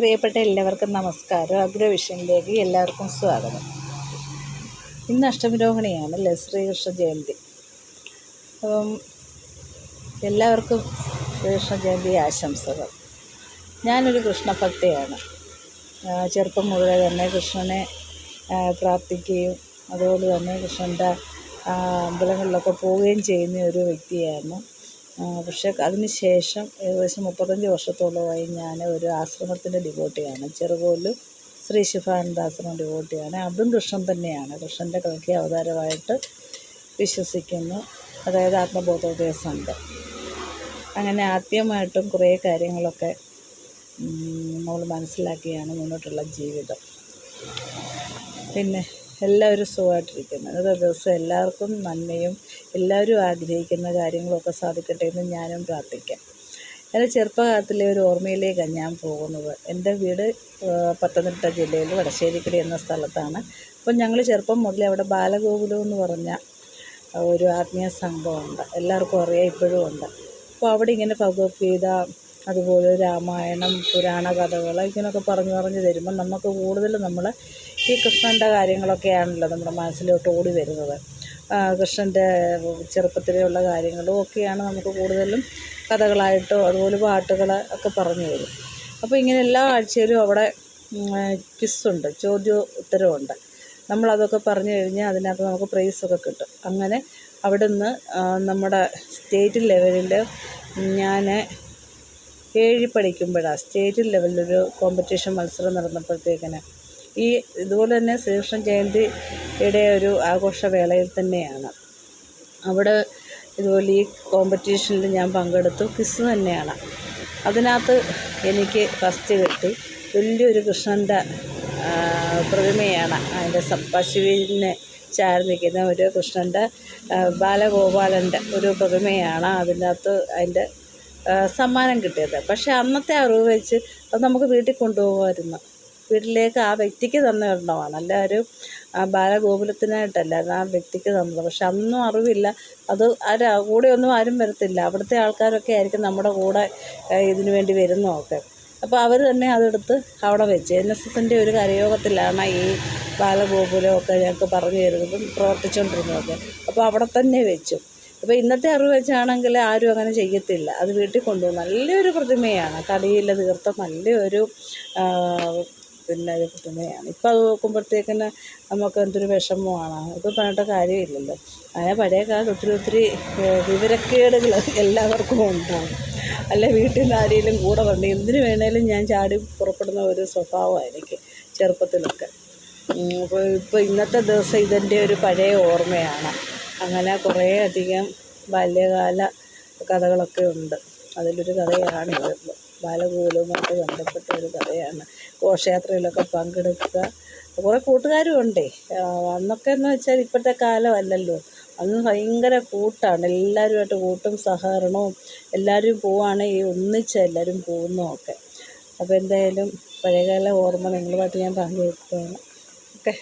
പ്രിയപ്പെട്ട എല്ലാവർക്കും നമസ്കാരം. അഗ്രവിഷനിലേക്ക് എല്ലാവർക്കും സ്വാഗതം. ഇന്ന് അഷ്ടമിരോഹിണിയാണ് അല്ലേ ശ്രീകൃഷ്ണ ജയന്തി. അപ്പം എല്ലാവർക്കും ശ്രീകൃഷ്ണ ജയന്തി ആശംസകൾ. ഞാനൊരു കൃഷ്ണഭക്തയാണ്. ചെറുപ്പം മുഴുവൻ തന്നെ കൃഷ്ണനെ പ്രാർത്ഥിക്കുകയും അതുപോലെ തന്നെ കൃഷ്ണന്റെ അമ്പലങ്ങളിലൊക്കെ പോവുകയും ചെയ്യുന്ന ഒരു വ്യക്തിയായിരുന്നു. പക്ഷേ അതിന് ശേഷം ഏകദേശം മുപ്പത്തഞ്ച് വർഷത്തോളമായി ഞാൻ ഒരു ആശ്രമത്തിന്റെ ഡിവോട്ടിയാണ് ചെറുകോൽ ശ്രീ ശിവാനന്ദ ആശ്രമം ഡിവോട്ടിയാണ് അതും കൃഷ്ണൻ തന്നെയാണ്. കൃഷ്ണന്റെ കൽക്കി അവതാരമായിട്ട് വിശ്വസിക്കുന്നു. അതായത് ആത്മബോധോദയ അങ്ങനെ ആദ്യമായിട്ടും കുറേ കാര്യങ്ങളൊക്കെ നമ്മൾ മനസ്സിലാക്കിയാണ് മുന്നോട്ടുള്ള ജീവിതം. പിന്നെ എല്ലാവരും സുഖമായിട്ടിരിക്കുന്നു. ഇന്നത്തെ ദിവസം എല്ലാവർക്കും നന്മയും എല്ലാവരും ആഗ്രഹിക്കുന്ന കാര്യങ്ങളൊക്കെ സാധിക്കട്ടെ എന്ന് ഞാനും പ്രാർത്ഥിക്കാം. എന്റെ ചെറുപ്പകാലത്തിലെ ഒരു ഓർമ്മയിലേക്കാണ് ഞാൻ പോകുന്നത്. എന്റെ വീട് പത്തനംതിട്ട ജില്ലയിൽ വടശ്ശേരിക്കടി എന്ന സ്ഥലത്താണ്. അപ്പം ഞങ്ങൾ ചെറുപ്പം മുതലേ അവിടെ ബാലഗോകുലം എന്ന് പറഞ്ഞ ഒരു ആത്മീയ സംഘമുണ്ട് എല്ലാവർക്കും അറിയാം ഇപ്പോഴും ഉണ്ട്. അപ്പോൾ അവിടെ ഇങ്ങനെ ഭഗവത്ഗീത അതുപോലെ രാമായണം പുരാണ കഥകൾ ഇങ്ങനെയൊക്കെ പറഞ്ഞു പറഞ്ഞു തരുമ്പോൾ നമുക്ക് കൂടുതൽ നമ്മൾ ഈ കൃഷ്ണന്റെ കാര്യങ്ങളൊക്കെയാണല്ലോ നമ്മുടെ മനസ്സിലോട്ട് ഓടി വരുന്നത്. കൃഷ്ണന്റെ ചെറുപ്പത്തിലുള്ള കാര്യങ്ങളും ഒക്കെയാണ് നമുക്ക് കൂടുതലും കഥകളായിട്ടോ അതുപോലെ പാട്ടുകൾ ഒക്കെ പറഞ്ഞു തരും. അപ്പോൾ ഇങ്ങനെ എല്ലാ ആഴ്ചയിലും അവിടെ ക്വിസ്സുണ്ട് ചോദ്യ ഉത്തരവുണ്ട്. നമ്മളതൊക്കെ പറഞ്ഞു കഴിഞ്ഞാൽ അതിനകത്ത് നമുക്ക് പ്രൈസൊക്കെ കിട്ടും. അങ്ങനെ അവിടുന്ന് നമ്മുടെ സ്റ്റേറ്റ് ലെവലിൽ ഞാൻ ഏഴ് പഠിക്കുമ്പോഴാണ് സ്റ്റേറ്റ് ലെവലിലൊരു കോമ്പറ്റീഷൻ മത്സരം നടന്നപ്പോഴത്തേക്കിന് ഈ ഇതുപോലെ തന്നെ ശ്രീകൃഷ്ണ ജയന്തിയുടെ ഒരു ആഘോഷവേളയിൽ തന്നെയാണ്. അവിടെ ഇതുപോലെ ഈ കോമ്പറ്റീഷനിൽ ഞാൻ പങ്കെടുത്തു. ക്വിസ് തന്നെയാണ്. അതിനകത്ത് എനിക്ക് ഫസ്റ്റ് കിട്ടി. വലിയൊരു കൃഷ്ണന്റെ പ്രതിമയാണ് അതിന്റെ പശുവിനെ ചാർന്നിരിക്കുന്ന ഒരു കൃഷ്ണന്റെ ബാലഗോപാലന്റെ ഒരു പ്രതിമയാണ് അതിനകത്ത് അതിന്റെ സമ്മാനം കിട്ടിയത്. പക്ഷേ അന്നത്തെ അറിവ് വെച്ച് അത് നമുക്ക് വീട്ടിൽ കൊണ്ടുപോകുമായിരുന്നു. വീട്ടിലേക്ക് ആ വ്യക്തിക്ക് തന്ന ഒരെണ്ണമാണ് എല്ലാവരും ബാലഗോകുലത്തിനായിട്ടല്ല ആ വ്യക്തിക്ക് തന്നത്. പക്ഷെ അന്നും അറിവില്ല. അത് ആരാ കൂടെ ഒന്നും ആരും വരത്തില്ല. അവിടുത്തെ ആൾക്കാരൊക്കെ ആയിരിക്കും നമ്മുടെ കൂടെ ഇതിനു വേണ്ടി വരുന്നതൊക്കെ. അപ്പോൾ അവർ തന്നെ അതെടുത്ത് അവിടെ വെച്ച്. എൻ എസ് എസിന്റെ ഒരു കരയോഗത്തിലാണ് ഈ ബാലഗോകുലമൊക്കെ ഞങ്ങൾക്ക് പറഞ്ഞു തരുന്നതും പ്രവർത്തിച്ചുകൊണ്ടിരുന്നതൊക്കെ അപ്പോൾ അവിടെ തന്നെ വെച്ചു. അപ്പോൾ ഇന്നത്തെ അറിവ് വെച്ചാണെങ്കിൽ ആരും അങ്ങനെ ചെയ്യത്തില്ല. അത് വീട്ടിൽ കൊണ്ടുപോകും. നല്ലൊരു പ്രതിമയാണ്. തടിയിൽ തീർത്ത നല്ലൊരു പിന്നെ അത് പ്രതിമയാണ് ഇപ്പം അത് നോക്കുമ്പോഴത്തേക്കിന് നമുക്ക് എന്തൊരു വിഷമമാണ്. ഇത് പറഞ്ഞിട്ട് കാര്യമില്ലല്ലോ. അങ്ങനെ പഴയ കാലത്ത് ഒത്തിരി ഒത്തിരി വിവരക്കേടുകൾ എല്ലാവർക്കും ഉണ്ടാകും. അല്ലെ വീട്ടിൽ നിന്ന് ആരെങ്കിലും കൂടെ വന്നു എന്തിനു വേണേലും ഞാൻ ചാടി പുറപ്പെടുന്ന ഒരു സ്വഭാവമാണ് എനിക്ക് ചെറുപ്പത്തിലൊക്കെ അപ്പോൾ ഇപ്പോൾ ഇന്നത്തെ ദിവസം ഇതിന്റെ ഒരു പഴയ ഓർമ്മയാണ്. അങ്ങനെ കുറേ അധികം ബാല്യകാല കഥകളൊക്കെ ഉണ്ട്. അതിലൊരു കഥയാണ് ഇത് ബാലകൂലവുമായിട്ട് ബന്ധപ്പെട്ട ഒരു കഥയാണ്. ഘോഷയാത്രയിലൊക്കെ പങ്കെടുക്കുക. കുറേ കൂട്ടുകാരും ഉണ്ടേ. അന്നൊക്കെ എന്ന് വെച്ചാൽ ഇപ്പോഴത്തെ കാലമല്ലല്ലോ. അന്ന് ഭയങ്കര കൂട്ടാണ്. എല്ലാവരുമായിട്ട് കൂട്ടും സഹകരണവും എല്ലാവരും പോവുകയാണെങ്കിൽ ഒന്നിച്ച് എല്ലാവരും പോകുന്നതൊക്കെ അപ്പോൾ എന്തായാലും പഴയകാല ഓർമ്മ നിങ്ങളുമായിട്ട് ഞാൻ പങ്കുവെക്കുകയാണ്. ഓക്കെ.